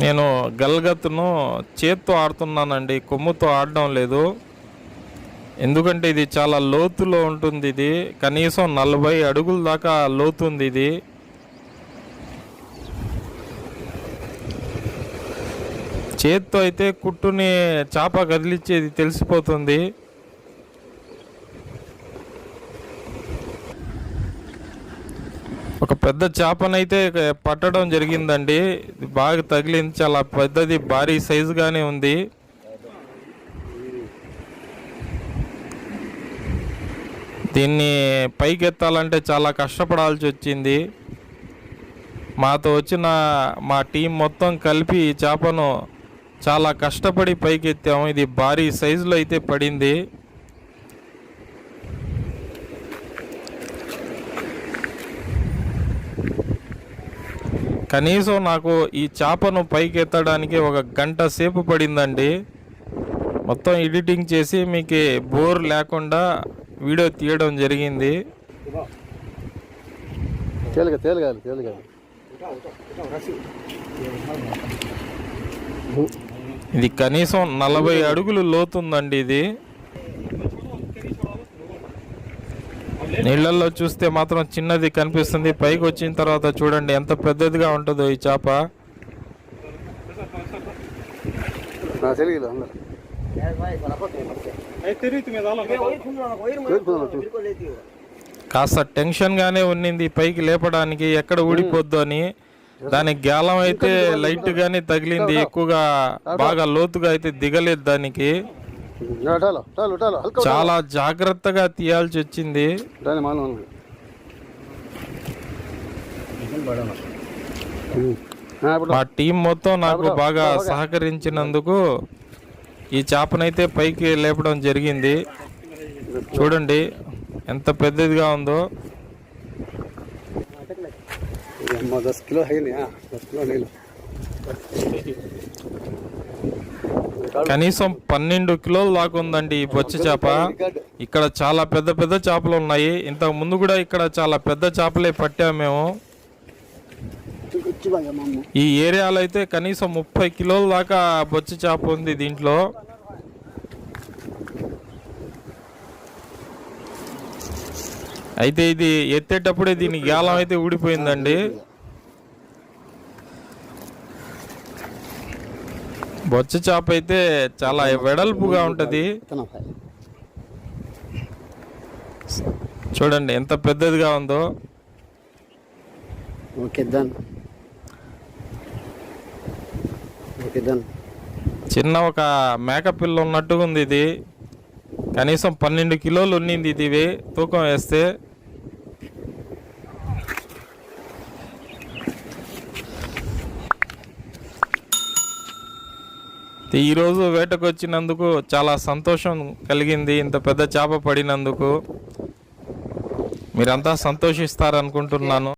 నేను గల్గత్తును చేత్తో ఆడుతున్నానండి కొమ్ముతో ఆడడం లేదు. ఎందుకంటే ఇది చాలా లోతులో ఉంటుంది ఇది కనీసం నలభై అడుగుల దాకా లోతుంది ఇది. చేత్తో అయితే కుట్టుని చాప కదిలిచ్చేది తెలిసిపోతుంది. ఒక పెద్ద చేపనైతే పట్టడం జరిగిందండి. బాగా తగిలింది. చాలా పెద్దది భారీ సైజుగానే ఉంది. దీన్ని పైకెత్తాలంటే చాలా కష్టపడాల్సి వచ్చింది. మాతో వచ్చిన మా టీం మొత్తం కలిపి ఈ చేపను చాలా కష్టపడి పైకెత్తాము. ఇది భారీ సైజులో అయితే పడింది. కనీసం నాకు ఈ చేపను పైకి ఎత్తడానికి ఒక గంట సేపు పడిందండి. మొత్తం ఎడిటింగ్ చేసి మీకు బోర్ లేకుండా వీడియో తీయడం జరిగింది. తేలిగా తేలిగాలి తేలిగాలి ఇది కనీసం నలభై అడుగులు లోతుందండి ఇది. నీళ్ళల్లో చూస్తే మాత్రం చిన్నది కనిపిస్తుంది. పైకి వచ్చిన తర్వాత చూడండి ఎంత పెద్దదిగా ఉంటుందో ఈ చేప. కాస్త టెన్షన్ గానే ఉన్నింది పైకి లేపడానికి ఎక్కడ ఊడిపోద్దు అని. దాని గ్యాలం అయితే లైట్ గానే తగిలింది ఎక్కువగా బాగా లోతుగా అయితే దిగలేదు దానికి. చాలా జాగ్రత్తగా తీయాల్సి వచ్చింది. మా టీం మొత్తం నాకు బాగా సహకరించినందుకు ఈ చేపనైతే పైకి లేపడం జరిగింది. చూడండి ఎంత పెద్దదిగా ఉందో. కనీసం పన్నెండు కిలోలు దాకా ఉందండి ఈ బొచ్చ చేప. ఇక్కడ చాలా పెద్ద పెద్ద చేపలు ఉన్నాయి. ఇంతకు ముందు కూడా ఇక్కడ చాలా పెద్ద చేపలే పట్టాము మేము. ఈ ఏరియాలో అయితే కనీసం ముప్పై కిలోల దాకా బొచ్చ చేప ఉంది దీంట్లో. అయితే ఇది ఎత్తేటప్పుడే దీని గాలం అయితే ఊడిపోయిందండి. బొచ్చ చేప అయితే చాలా వెడల్పుగా ఉంటుంది. చూడండి ఎంత పెద్దదిగా ఉందో. చిన్న ఒక మేకపిల్ల ఉన్నట్టుగా ఉంది ఇది. కనీసం పన్నెండు కిలోలు ఉన్నింది ఇది. తూకం వేస్తే ఈరోజు వేటకు వచ్చినందుకు చాలా సంతోషం కలిగింది. ఇంత పెద్ద చేప పడినందుకు మీరంతా సంతోషిస్తారనుకుంటున్నాను.